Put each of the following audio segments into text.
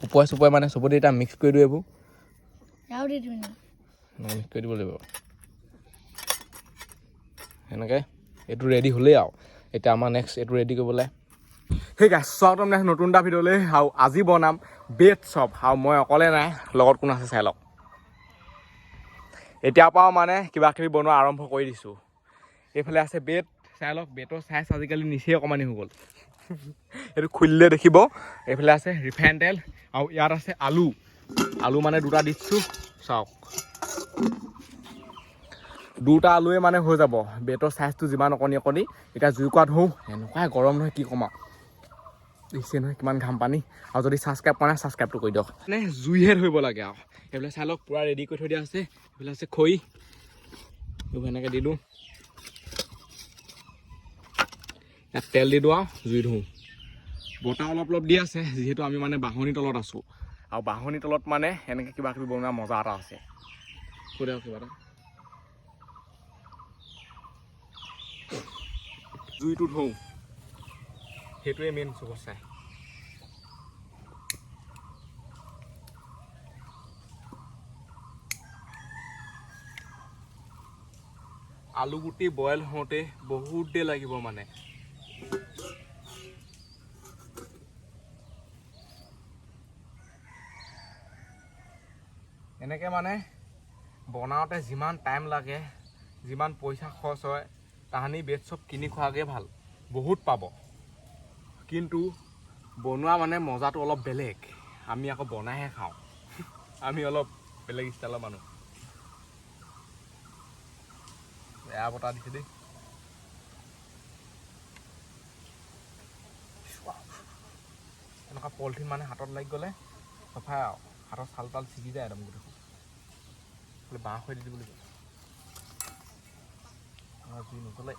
ওপৰে চুপৰে মানে চবতে এতিয়া মিক্স কৰি দিওঁ এইবোৰ। নি? মিক্স কৰি দিব লাগিব। সেনেকৈ এইটো ৰেডি হ'লেই আৰু। এতিয়া আমাৰ নেক্সট এইটো ৰেডি কৰিবলৈ। সেই গাছ স্বাগতম নেক্সট নতুন এটা ভিডিঅ'লৈ আৰু আজি বনাম বেড চপ আৰু মই অকলে নাই লগত কোন আছে চাই লওক। এতিয়াৰ পৰাও মানে কিবা কিবি বনোৱা আৰম্ভ কৰি দিছোঁ। এইফালে আছে বেড চাই লওক বেডৰ চাইজ আজিকালি নিচেই অকণমানি হৈ গ'ল। এইটো খুলিলে দেখিব। এইফালে আছে ৰিফাইন তেল আৰু ইয়াত আছে আলু। আলু মানে দুটা দিছোঁ চাওক। দুটা আলুৱে মানে হৈ যাব। বেটৰ চাইজটো যিমান অকণি অকণি এতিয়া জুই কোৱাত হওঁ এনেকুৱাই গৰম নহয় কি ক'ম আৰু। দেখিছে নহয় কিমান ঘাম পানী। আৰু যদি ছাবস্ক্ৰাইব কৰা নাই ছাবস্ক্ৰাইবটো কৰি দিয়ক। মানে জুইহে ধৰিব লাগে আৰু। এইফালে চাই লওক পূৰা ৰেডি কৰি থৈ দিয়া আছে এইফালে আছে খৰি। এইবোৰ এনেকৈ দি ইয়াত তেল দি দিওঁ আৰু জুই ধোওঁ। বতাহ অলপ অলপ দি আছে যিহেতু আমি মানে বাঁহনি তলত আছোঁ। আৰু বাঁহনি তলত মানে এনেকৈ কিবা কিবি বনোৱা মজা এটা আছে। কৈ দিয়ক কিবা এটা। জুইটো ধোওঁ। সেইটোৱে মেইন চাই। আলু গুটি বইল হওঁতে বহুত দেৰি লাগিব মানে। এনেকৈ মানে বনাওঁতে যিমান টাইম লাগে যিমান পইচা খৰচ হয় তাহানি বেড চব কিনি খোৱাকৈ ভাল। বহুত পাব। কিন্তু বনোৱা মানে মজাটো অলপ বেলেগ। আমি আকৌ বনাইহে খাওঁ। আমি অলপ বেলেগ ষ্টাইলৰ মানুহ। বেয়া বতাহ দিছে দেই। এনেকুৱা পলিথিন মানে হাতত লাগি গ'লে চফাই আৰু। হাতৰ চাল তাল ছিগি যায় একদম গোটেইখন। খালি বাঁহ হৈ দি দিব। লাগিব আমাৰ জুই নজ্বলে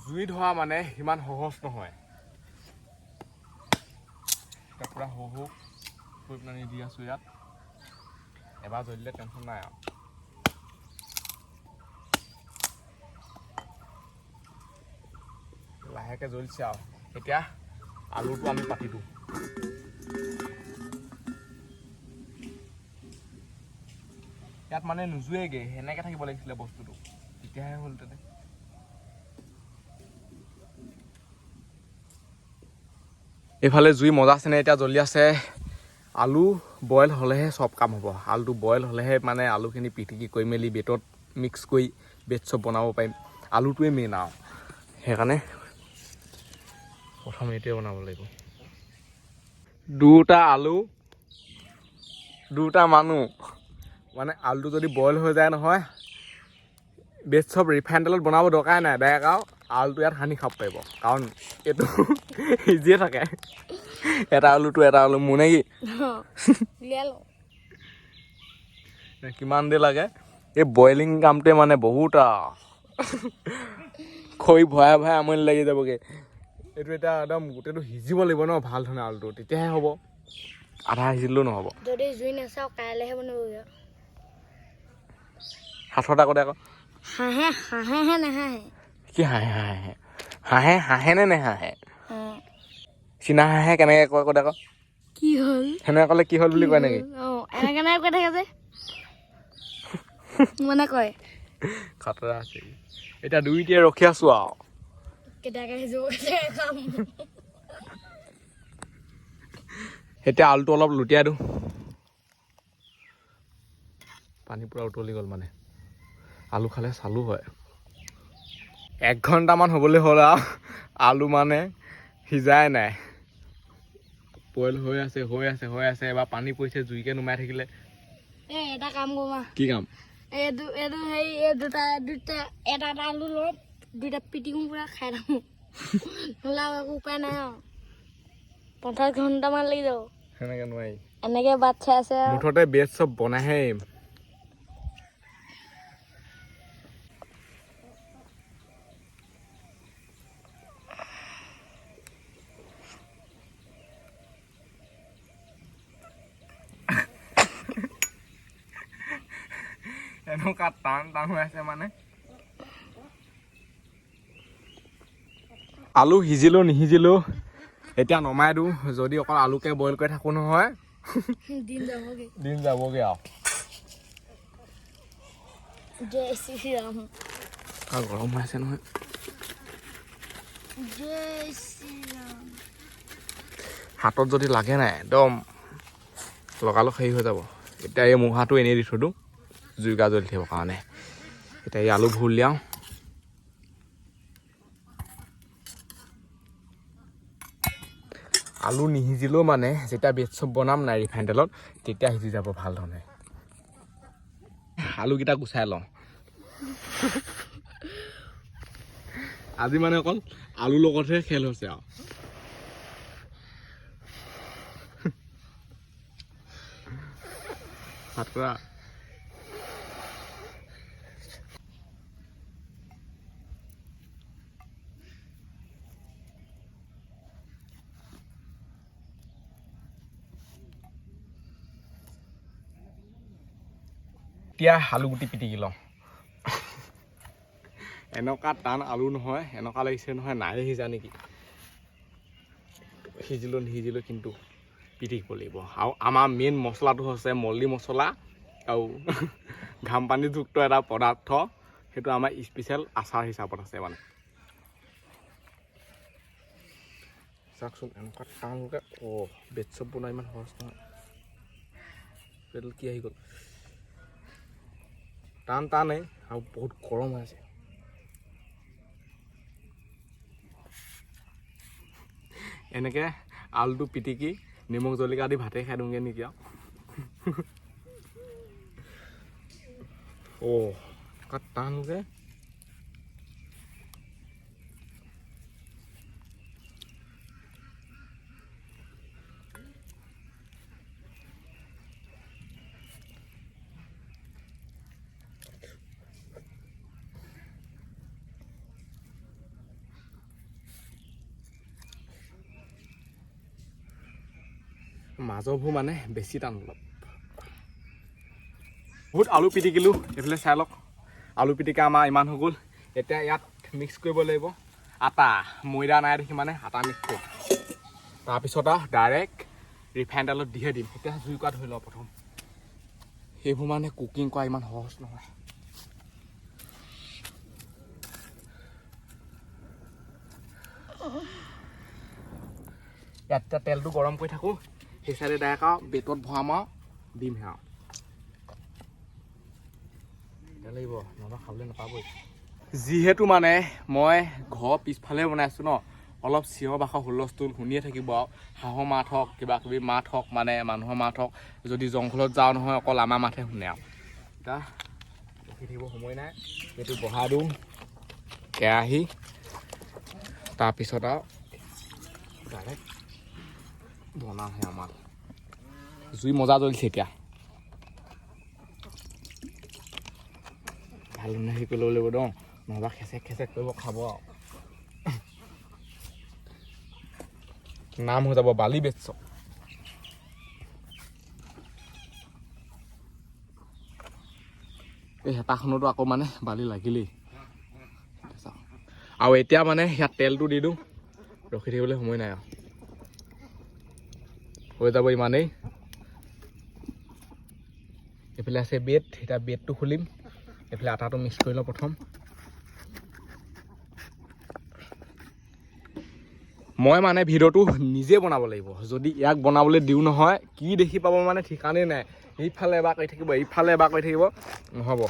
জুই ধৰা মানে সিমান সহজ নহয়। এতিয়া পূৰা সৰু সৰু কৰি পেলাই দি আছোঁ ইয়াত। এবাৰ জ্বলিলে টেনশ্যন নাই আৰু। লাহেকৈ জ্বলিছে আৰু। এতিয়া আলুটো আমি পাতি দিওঁ। ইয়াত মানে নোজোৱেগৈ, সেনেকৈ থাকিব লাগিছিলে বস্তুটো। তেতিয়াহে হ'ল তেনে এইফালে জুই মজা আছেনে এতিয়া জ্বলি আছে। আলু বইল হ'লেহে চব কাম হ'ব। আলুটো বইল হ'লেহে মানে আলুখিনি পিটিকি কৰি মেলি বেটত মিক্স কৰি বেট চব বনাব পাৰিম। আলুটোৱে মেইন আৰু। সেইকাৰণে প্ৰথম এইটোৱে বনাব লাগিব। দুটা আলু, দুটা মানুহ। মানে আলুটো যদি বইল হৈ যায় নহয় বেট চব ৰিফাইন তেলত বনাব দৰকাৰ নাই। ডাইৰেক্ট আৰু আলুটো ইয়াত সানি খাব পাৰিব। কাৰণ এইটো ইজিয়ে থাকে। এটা আলুটো এটা আলু মোৰ নে কি? কিমান দেৰি লাগে? এই বইলিং কামটোৱে মানে বহুত আৰু। খৰি ভৰাই ভৰাই আমনি লাগি যাবগৈ। এইটো এতিয়া একদম গোটেইটো সিজিব লাগিব ন ভাল ধৰণে আলুটো। তেতিয়াহে হ'ব। আধা সিজিলেও নহ'ব। যদি জুই নাচাওঁ কাইলৈহে বনাবগৈ। হাতত আগতে আকৌ। হাঁহে হাঁহেহে নাহাঁহে। কি হাঁহে হাঁহে? হাঁহে হাঁহে নে নেহাঁহে? অঁ। চীনা হাঁহে কেনেকৈ কয় ক'ত আকৌ কি হ'ল? সেনেকৈ ক'লে কি হ'ল বুলি কয় নেকি? অঁ এনেকৈ নাই কৈ থাকে যে। মানে কয়। খাতৰা আছে এতিয়া দুইটাই ৰখি আছোঁ আৰু। এতিয়া আলুটো অলপ লুটিয়াই দিওঁ। পানী পূৰা উতলি গ'ল মানে। আলু খালে চালু হয়। এক ঘণ্টামান হ'বলৈ হ'ল আৰু আলু মানে সিজাই নাই। বইল হৈ আছে হৈ আছে হৈ আছে এবাৰ পানী পৰিছে জুইকে নুমাই থাকিলে। এই এটা কাম কৰোঁ কি কাম? এইটো এইটো হেৰি এই দুটা দুটা এটা এটা আলু লৈ দুইটা পিটিকো পূৰা খাই থাকোঁ। নহ'লে আৰু একো উপায় নাই আৰু। পঞ্চাছ ঘণ্টামান লাগি যাব। সেনেকৈ নোৱাৰি। এনেকৈ বাট চাই আছে মুঠতে বেজ চব বনাইহে টান টান হৈ আছে মানে আলু সিজিলেও নিসিজিলেও এতিয়া নমাই দিওঁ যদি অকল আলুকে বইল কৰি থাকোঁ নহয়। দিন যাবগে। দিন যাবগৈ আৰু। গৰম হৈ আছে নহয়। হাতত যদি লাগে নাই একদম লগালগ হেৰি হৈ যাব। এতিয়া এই মুহাটো এনেই দি থৈ দিওঁ। জুইকা জ্বলি থাকিবৰ কাৰণে। এতিয়া এই আলু ভুল আলু নিসিজিলেও মানে যেতিয়া বেড চপ বনাম নাই ৰিফাইন তেলত, তেতিয়া সিজি যাব ভালো ধৰণে। আলুকেইটা গুচাই লওঁ। আজি মানে অকল আলুৰ লগতহে খেল হৈছে আৰু। ভাত খোৱা। এতিয়া আলু গুটি পিটিকি লওঁ এনেকুৱা টান আলু নহয়, এনেকুৱা লাগিছে নহয় নাই সিজা নেকি? সিজিলোঁ, নিসিজিলোঁ, কিন্তু পিটিকিব লাগিব আৰু আমাৰ মেইন মছলাটো হৈছে মল্লি মছলা আৰু ঘাম পানীযুক্ত এটা পদাৰ্থ। সেইটো আমাৰ স্পেচিয়েল আচাৰ হিচাপত আছে মানে। চাওকচোন, এনেকুৱা টানকৈ অঁ বেড চপ বনোৱা ইমান সহজ নহয়। কি আহি গ'ল? টান টানেই আৰু বহুত গৰম হৈ আছে। এনেকৈ আলুটো পিটিকি নিমখ জলকীয়া দি ভাতে খাই দিওঁগৈ নেকি আৰু? অ' কাত টানকৈ মাজৰবোৰ মানে বেছি টান অলপ। বহুত আলু পিটিকিলোঁ এইফালে চাই লওক। আলু পিটিকা আমাৰ ইমান হৈ গ'ল। এতিয়া ইয়াত মিক্স কৰিব লাগিব। আটা, ময়দা নাই দেখি মানে আটা মিক্স কৰিম তাৰপিছত আৰু ডাইৰেক্ট ৰিফাইন তেলত দিহে দিম। এতিয়া জুই কৰা ধৰি লওঁ প্ৰথম। সেইবোৰ মানে কুকিং কৰা ইমান সহজ নহয়। ইয়াত তেলটো গৰম কৰি থাকোঁ। চাইডে ডাইৰেক্ট আৰু বেটত ভৰাম আৰু দিমহে আৰু এতিয়া লাগিব খাবলৈ নাপাবই যিহেতু মানে মই ঘৰৰ পিছফালে বনাইছোঁ ন অলপ চিঞৰ বাখৰ হুলস্থুল শুনিয়ে থাকিব আৰু। হাঁহৰ মাত হওক কিবা কিবি মাত হওক মানে মানুহৰ মাত হওক যদি জংঘলত যাওঁ নহয় অকল আমাৰ মাতহে শুনে আৰু। এতিয়া ৰখি থাকিব সময় নাই এইটো বহাই দিওঁ। কেৰাহী তাৰপিছত আৰু ডাইৰেক্ট বনাওঁহে আমাৰ জুই মজা জ্বলিছে এতিয়া। ভালো ধৰণে হেৰি কৰি ল'ব লাগিব ন নহ'বা খেচেক খেচেক কৰিব খাব আৰু। নাম হৈ যাব বালি বেচ। এই হেতাখনতো আকৌ মানে বালি লাগিলেই। আৰু এতিয়া মানে ইয়াত তেলটো দি দিওঁ। ৰখি থাকিবলৈ সময় নাই আৰু। হৈ যাব ইমানেই। এইফালে আছে বেড এতিয়া বেডটো খুলিম। এইফালে আটাটো মিক্স কৰি লওঁ প্ৰথম। মই মানে ভিডিঅ'টো নিজে বনাব লাগিব। যদি ইয়াক বনাবলৈ দিওঁ নহয় কি দেখি পাব মানে ঠিকানেই নাই। এইফালে এবাৰ কৰি থাকিব এইফালে এবাৰ কৰি থাকিব নহ'ব।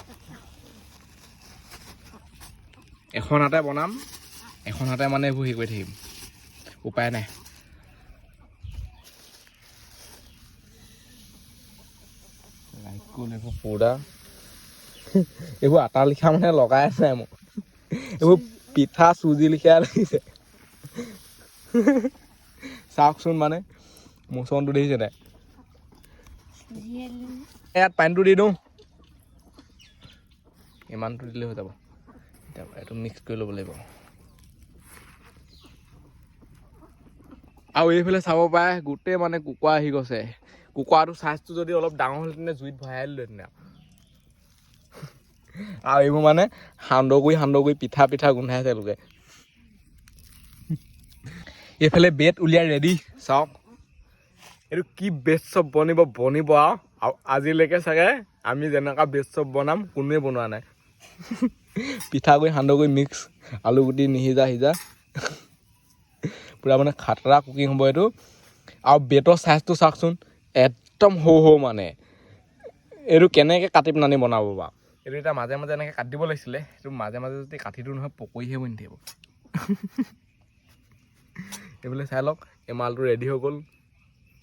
এখন হাতে বনাম এখন হাতে মানে এইবোৰ হেৰি কৰি থাকিম। উপায় নাই। লাইটটো এইবোৰ। পৌডা এইবোৰ আটা লিখা মানে লগাই নাই মোক এইবোৰ পিঠা চুজি লিখা লাগিছে চাওকচোন মানে মোচনটো দেখিছে নাই? ইয়াত পানীটো দি দিওঁ। ইমানটো দিলে হৈ যাব। এইটো মিক্স কৰি ল'ব লাগিব। আৰু এইফালে চাব পাৰে গোটেই মানে কুকুৰা আহি গৈছে। কুকুৰাটো চাইজটো যদি অলপ ডাঙৰ হ'লহেঁতেনে জুইত ভৰাই দিলোহেঁতেনে আৰু। এইবোৰ মানে সান্দহ কৰি সান্দহ কৰি পিঠা পিঠা গোন্ধাইছে লোকে। এইফালে বেড উলিয়াই ৰেডি চাওক। এইটো কি বেড চব বনিব বনিব আৰু। আজিলৈকে চাগে আমি যেনেকুৱা বেড চব বনাম কোনোৱে বনোৱা নাই। পিঠাগুড়ি সান্দহগুড়ি মিক্স আলুগুটি নিসিজা সিজা। পূৰা মানে খাতৰা কুকিং হ'ব এইটো। আৰু বেটৰ চাইজটো চাওকচোন। একদম সৰু সৰু মানে। এইটো কেনেকৈ কাটি পেলানি বনাব বাৰু এইটো এতিয়া মাজে মাজে এনেকৈ কাটি দিব লাগিছিলে এইটো মাজে মাজে যদি কাটি দিওঁ নহয় পকৰিহে বনি থাকিব। এইফালে চাই লওক এই মালটো ৰেডি হৈ গ'ল।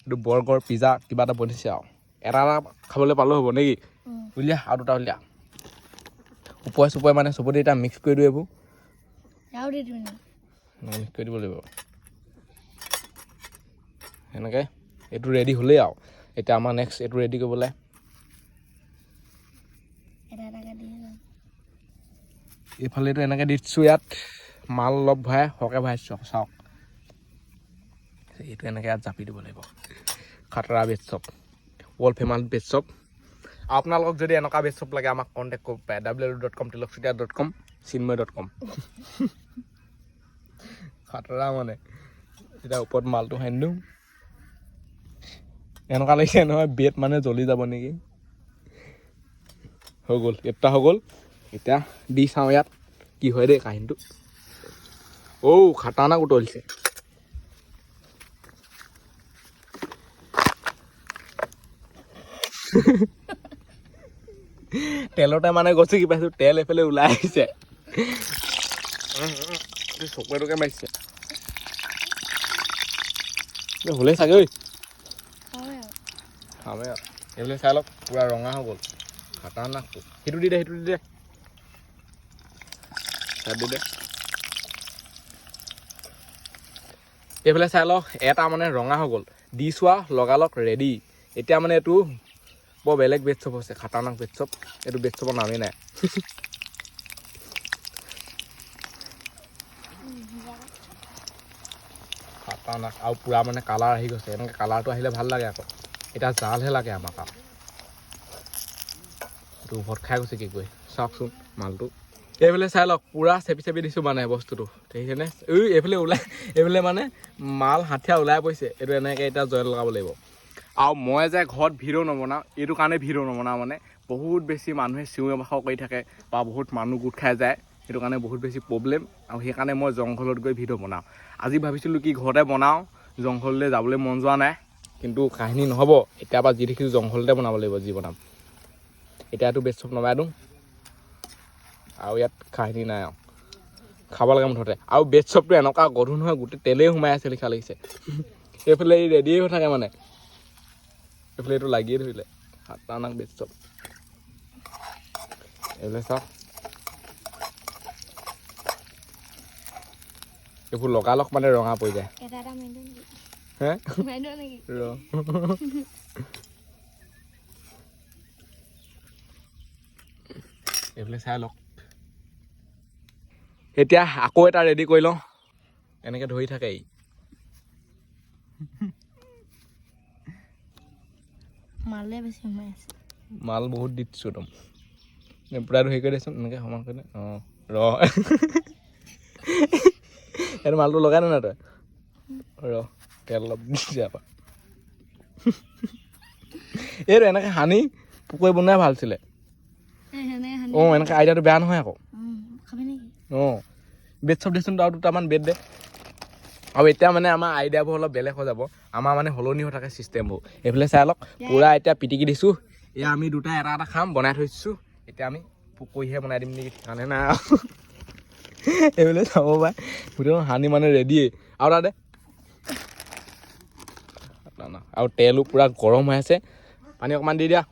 এইটো বৰ্গৰ পিজ্জা কিবা এটা বনিছে আৰু। এটা এটা খাবলৈ পালেও হ'ব নেকি? উলিয়া আৰু দুটা উলিয়া। ওপৰে চুপৰে মানে চবতে এতিয়া মিক্স কৰি দিওঁ এইবোৰ? মিক্স কৰি দিব লাগিব। সেনেকৈ। এইটো ৰেডি হ'লেই আৰু। এতিয়া আমাৰ নেক্সট এইটো ৰেডি কৰিবলৈ। এইফালে এইটো এনেকৈ দি দিছোঁ ইয়াত। মাল অলপ ভৰাই সৰহকৈ ভৰাইছোঁ চাওক। এইটো এনেকৈ ইয়াত জাপি দিব লাগিব। খাতৰা bed shop world famous bed shop আপোনালোকক যদি এনেকুৱা বেড শ্বপ লাগে আমাক কণ্টেক্ট কৰিব পাৰে। W W dot com তিলকচুতীয়া dot com Chinmoy dot com খাতৰা মানে। এতিয়া ওপৰত মালটো সানি দিওঁ। এনেকুৱা লাগিছে নহয় বেড মানে জ্বলি যাব নেকি? হৈ গ'ল এটা হৈ গ'ল। এতিয়া দি চাওঁ ইয়াত কি হয় দেই কাহিনীটো। ঔ, খাটানা উতলিছে তেলতে মানে গছি কি পাইছো, তেল এইফালে ওলাই আহিছে। চকুৱে টুকে মাৰিছে। হ'লেই চাগে ঐ। আৰু এইফালে চাই লওক পূৰা ৰঙা হৈ গ'ল। খাটাৰনাকটো সেইটো দি দে সেইটো দি দে। দি দে। এইফালে চাই লওক, এটা মানে ৰঙা হৈ গ'ল। দি চোৱা লগালগ ৰেডি এতিয়া মানে এইটো বৰ বেলেগ বেড শ্বপ হৈছে খাটাৰনাক বেড শ্বপ এইটো বেড নামেই নাই। খাটাৰনাক আৰু পূৰা মানে কালাৰ আহি গৈছে। এনেকৈ কালাৰটো আহিলে ভালো লাগে আকৌ। এতিয়া জালহে লাগে আমাক আৰু এইটো ভট খাই গৈছে কি কৰি চাওকচোন মালটো। এইফালে চাই লওক, পূৰা চেপি চেপি দিছোঁ মানে বস্তুটো। সেইকাৰণে এই এইফালে ওলাই, এইফালে মানে মাল হাঠিয়া ওলাই পৰিছে এইটো এনেকৈ এতিয়া জইন লগাব লাগিব। আৰু মই যে ঘৰত ভিডিঅ' নবনাওঁ, এইটো কাৰণে ভিডিঅ' নবনাওঁ মানে। বহুত বেছি মানুহে চিঞৰ বাখৰ কৰি থাকে বা বহুত মানুহ গোট খাই যায়। সেইটো কাৰণে বহুত বেছি প্ৰব্লেম। আৰু সেইকাৰণে মই জংঘলত গৈ ভিডিঅ' বনাওঁ। আজি ভাবিছিলোঁ কি ঘৰতে বনাওঁ, জংঘললৈ যাবলৈ মন যোৱা নাই। কিন্তু কাহিনী নহ'ব। এতিয়াৰ পৰা যি দেখিছোঁ জংঘলতে বনাব লাগিব যি বনাম। এতিয়াতো বেড শ্বপ নমাই দিওঁ। আৰু ইয়াত কাহিনী নাই আৰু। খাব লাগে মুঠতে। আৰু বেড শ্বপটো এনেকুৱা গধুৰ নহয় গোটেই তেলেই সোমাই আছে লিখা লাগিছে এইফালে ই ৰেডিয়ে হৈ থাকে মানে। এইফালে এইটো লাগিয়ে ধৰিলে। খাটাৰনাক বেড শ্বপ এইফালে চাওক। এইবোৰ লগালগ মানে ৰঙা পৰি যায়। ৰ এইফালে চাই লওক এতিয়া আকৌ এটা ৰেডি কৰি লওঁ এনেকে ধৰি থাকে ই মালে বেছি সোমাই আছে মাল বহুত দি দিছোঁ একদম নে পূৰা ধৰি কৰি দেচোন এনেকৈ সমান কৰি অঁ ৰ এইটো মালটো লগাই নে নাই তই ৰ তেল অলপ দিছে আকৌ এইটো এনেকৈ সানি পকৰি বনোৱাই ভালো আছিলে। এই অঁ এনেকৈ আইডিয়াটো বেয়া নহয় আকৌ। অঁ বেড চব দেচোন আৰু দুটামান বেড দে। আৰু এতিয়া মানে আমাৰ আইডিয়াবোৰ অলপ বেলেগ হৈ যাব। আমাৰ মানে সলনি হৈ থাকে চিষ্টেমবোৰ। এইফালে চাই লওক পূৰা এতিয়া পিটিকি দিছোঁ। এয়া আমি দুটা এটা এটা খাম বনাই থৈছোঁ এতিয়া আমি পকৰিহে বনাই দিম নেকি ঠিকানে নাই এইফালে চাব পাৰে গোটেই সানি মানে ৰেডিয়ে আৰু তাতে না, না। আৰু তেলো পূৰা গৰম হৈ আছে। পানী অকণমান দি দিয়া।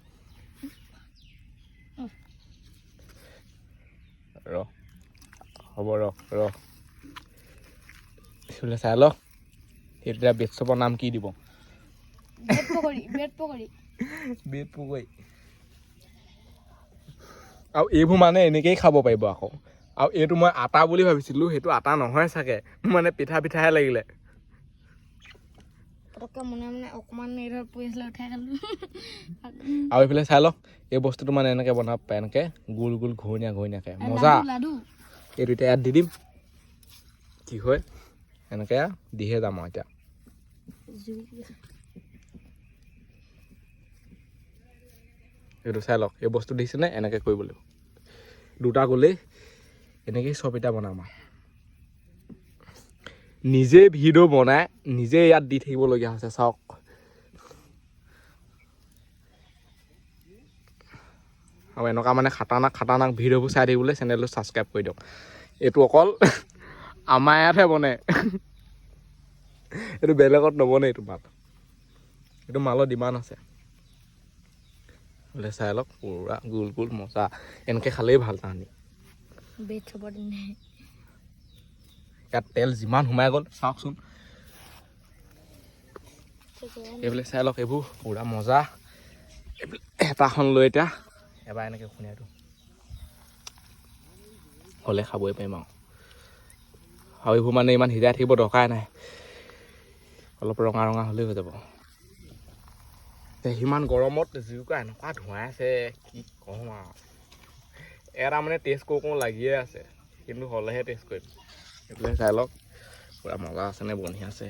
ৰ হ'ব ৰ ৰ। এইফালে চাই ল। এতিয়া বেড শ্বপৰ নাম কি দিব? পকৰি আৰু এইবোৰ মানে এনেকেই খাব পাৰিব আকৌ। আৰু এইটো মই আটা বুলি ভাবিছিলোঁ সেইটো আটা নহয় চাগে। মানে পিঠা পিঠাহে লাগিলে। পটককৈ মনে মনে অকণমান উঠাই খালোঁ। আৰু এইফালে চাই লওক এই বস্তুটো মানে এনেকৈ বনাব পাৰে এনেকৈ গোল গোল ঘূৰণীয়া ঘূৰণীয়াকৈ মজা। এইটো এতিয়া ইয়াত দি দিম। কি হয়? এনেকৈ দিহে যাম আৰু এতিয়া। এইটো চাই লওক এই বস্তু দেখিছেনে এনেকৈ কৰিব লাগিব দুটা গ'লেই এনেকেই চব এতিয়া বনাম আৰু। নিজে ভিডিঅ' বনাই, নিজে ইয়াত দি থাকিবলগীয়া হৈছে, চাওক। আৰু এনেকুৱা মানে খাটানাক খাটানাক ভিডিঅ'বোৰ চাই থাকিবলৈ চেনেলটো ছাবস্ক্ৰাইব কৰি দিয়ক। এইটো অকল আমাৰ ইয়াতহে বনে। এইটো বেলেগত নবনে এইটো মাল। এইটো মালৰ ডিমাণ্ড আছে। বোলে চাই লওক, পুৰা গোল গোল মজা। এনেকৈ খালেই ভালো দিনে ইয়াত তেল যিমান সোমাই গ'ল চাওকচোন। এইবিলাক চাই লওক এইবোৰ পুৰা মজা। এইবিলাক হেতাখন লৈ এতিয়া এবাৰ এনেকৈ খুন্দিয়াই দিওঁ হ'লে খাবই পাৰিম আৰু। আৰু এইবোৰ মানে ইমান সিজাই থাকিব দৰকাৰ নাই। অলপ ৰঙা ৰঙা হ'লেই হৈ যাব। সিমান গৰমত জুইকুৰা এনেকুৱা ধোঁৱাই আছে কি ক'ম আৰু। এটা মানে টেষ্ট কৰোঁ কৰোঁ লাগিয়ে আছে কিন্তু হ'লেহে টেষ্ট কৰিম। এইবিলাক চাই লওক। পূৰা মজা আছেনে বঢ়িয়া আছে?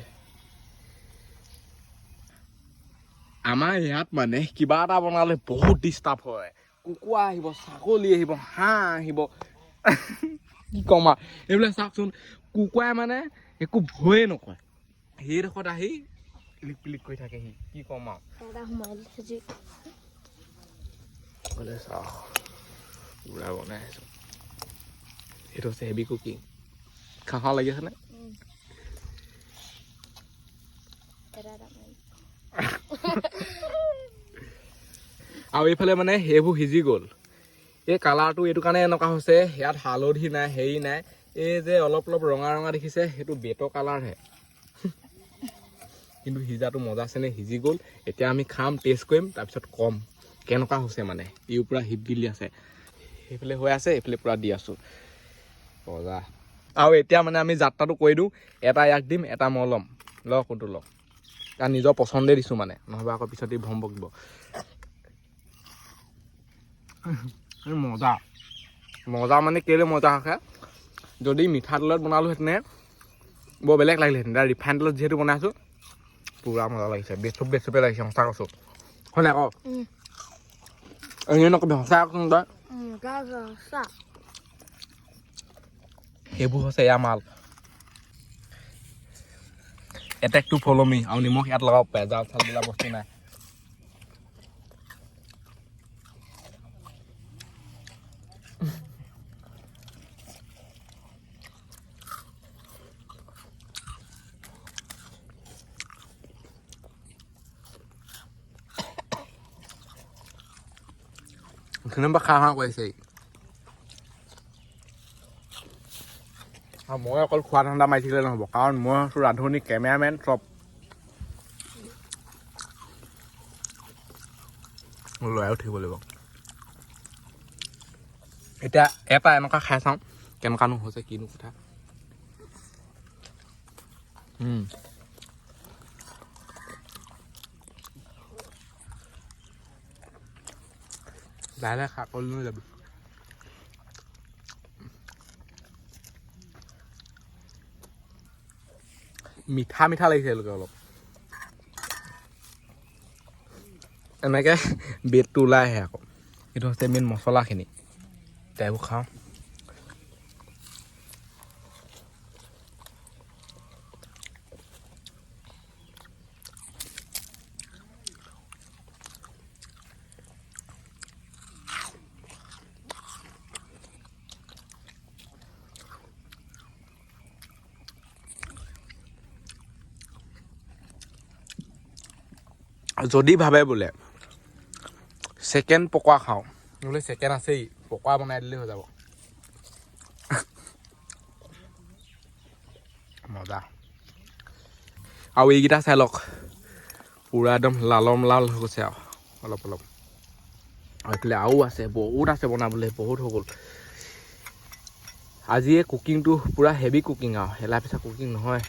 আমাৰ ইয়াত মানে কিবা এটা বনালে বহুত ডিষ্টাৰ্ব হয়। কুকুৰা আহিব ছাগলী আহিব হাঁহ আহিব। কি ক'ম আৰু। এইবিলাক চাওকচোন কুকুৰাই মানে একো ভয়ে নকয় সেইডোখৰত আহি পিলিক পিলিক কৰি থাকে সি কি ক'ম আৰু। চাওক পুৰা বনাই আছোঁ। সেইটো হৈছে হেভি কুকিং খাওঁ লাগি আছেনে আৰু এইফালে মানে সেইবোৰ সিজি গ'ল এই কালাৰটো এইটো কাৰণে এনেকুৱা হৈছে ইয়াত হালধি নাই হেৰি নাই এই যে অলপ অলপ ৰঙা ৰঙা দেখিছে সেইটো বেটৰ কালাৰহে কিন্তু সিজাটো মজা আছেনে সিজি গ'ল এতিয়া আমি খাম টেষ্ট কৰিম তাৰপিছত কম কেনেকুৱা হৈছে মানে ইও পূৰা হিট গিলি আছে সেইফালে হৈ আছে এইফালে পূৰা দি আছোঁ মজা আৰু এতিয়া মানে আমি যাত্ৰাটো কৰি দিওঁ। এটা ইয়াক দিম এটা মই ল'ম। ল কোনটো লওঁ তাৰ নিজৰ পচন্দে দিছোঁ মানে। নহ'বা আকৌ পিছত ই ভম বকিব। এই মজা। মজা মানে কেলৈ মজা আছে যদি মিঠা তেলত বনালোহেঁতেনে বৰ বেলেগ লাগিলেহেঁতেন এতিয়া ৰিফাইন তেলত যিহেতু বনাইছোঁ পূৰা মজা লাগিছে। বেচুপ বেচুপে লাগিছে সঁচা কৈছোঁ। হয় নাই উম। এনেই নকবি সঁচা কচোন তই মজা ৰচা সেইবোৰ হৈছে এয়া মাল এটেক টু ফ'ল' মি আৰু নিমখ ইয়াত লগাব পাৰে জাল চাল বোলা বস্তু নাই কোনোবা খাওঁ খাওঁ কৰিছে ই। আৰু মই অকল খোৱা ধান্দা মাৰি থাকিলে নহ'ব কাৰণ মই আছোঁ ৰান্ধনি কেমেৰামেন চব। লৰাইও থাকিব লাগিব। এতিয়া এটা এনেকুৱা খাই চাওঁ কেনেকুৱানো হৈছে কিনো কথা। লাহে লাহে খা কল লৈ যাবি। মিঠা মিঠা লাগিছে এওঁলোকে অলপ। এনেকৈ বেডটো ওলাই আহে আকৌ। এইটো হৈছে মেইন মছলাখিনি। এতিয়া এইবোৰ খাওঁ। যদি ভাবে বোলে ছেকেণ্ড পকোৱা খাওঁ। বোলে ছেকেণ্ড আছেই পকোৱা বনাই দিলেই হৈ যাব। মজা। আৰু এইকেইটা চাই লওক। পূৰা একদম লালম লাল হৈ গৈছে আৰু অলপ অলপ। আৰু এইফালে আৰু আছে বহুত আছে বনাবলৈ বহুত হৈ গ'ল। আজি এই কুকিংটো পূৰা হেভি কুকিং আৰু হেলা পিছা কুকিং নহয়।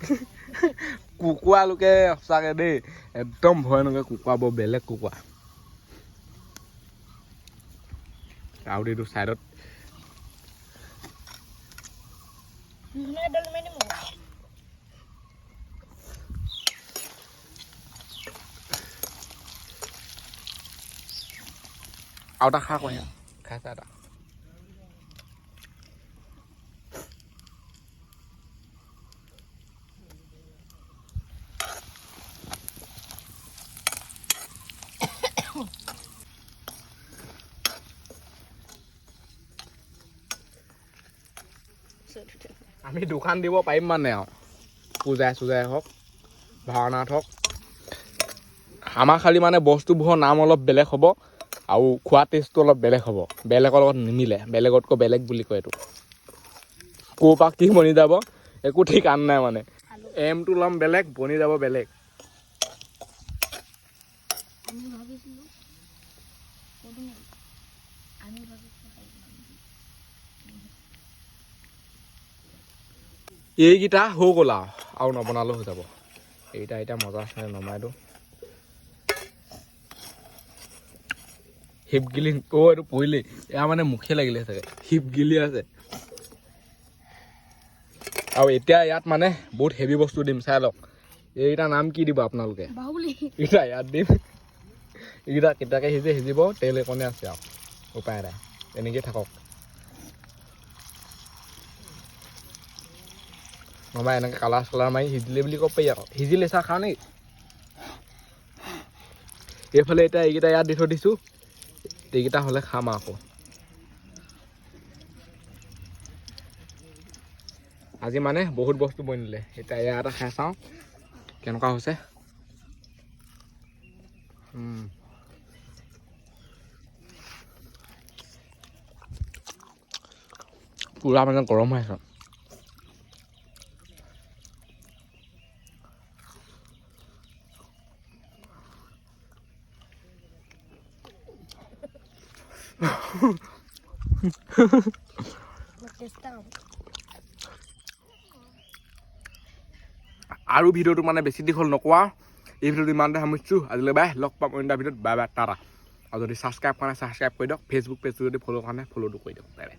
কুকুৰা লোকে সঁচাকৈ দেই একদম ভয় নকৰে কুকুৰা বৰ বেলেগ কুকুৰা আৰু এইটো ছাইডত আৰু এটা খা কৈ খা চা এটা আমি দোকান দিব পাৰিম মানে আৰু। পূজাই চূজাই হওক ভাওনাত হওক। আমাৰ খালি মানে বস্তুবোৰৰ নাম অলপ বেলেগ হ'ব আৰু খোৱা টেষ্টটো অলপ বেলেগ হ'ব। বেলেগৰ লগত নিমিলে বেলেগতকৈ বেলেগ বুলি কয় এইটো। ক'ৰ পৰা কি বনি যাব একো ঠিকান নাই মানে। এমটো ল'ম বেলেগ বনি যাব বেলেগ। এইকেইটা হৈ গ'ল আৰু আৰু নবনালেও হৈ যাব। এইকেইটা এতিয়া মজা আছে নমাই দিওঁ শিপগিলি অ' এইটো পৰিলেই। এয়া মানে মুখে লাগিলে চাগে। শিপগিলি আছে। আৰু এতিয়া ইয়াত মানে বহুত হেভি বস্তু দিম চাই লওক। এইকেইটা নাম কি দিব আপোনালোকে? এইকেইটা ইয়াত দিম। এইকেইটা কেতিয়াকে সিজে সিজিব তেল একণে আছে আৰু। উপায় নাই। তেনেকেই থাকক। নমা এনেকৈ কালাৰ চালাৰ মাৰি সিজিলে বুলি ক'ব পাৰি আকৌ সিজিলে চাহ খাওঁ নেকি এইফালে এতিয়া এইকেইটা ইয়াত দি থৈ দিছোঁ এইকেইটা হ'লে খাম আকৌ আজি মানে বহুত বস্তু বনিলে এতিয়া এয়া এটা খাই চাওঁ কেনেকুৱা হৈছে। পুৰা মানে গৰম হৈ আছে আৰু ভিডিঅ'টো মানে বেছি দীঘল নকোৱা। এই ভিডিঅ'টো ইমানতে সামৰিছোঁ। আজিলৈ বাই, লগ পাম অন্য ভিডিঅ'ত। Bye bye, tata. আৰু যদি ছাবস্ক্ৰাইব কৰা নাই ছাবস্ক্ৰাইব কৰি দিয়ক। ফেচবুক পেজটো যদি ফ'ল' কৰা নাই ফ'ল'টো কৰি দিয়ক। Bye bye.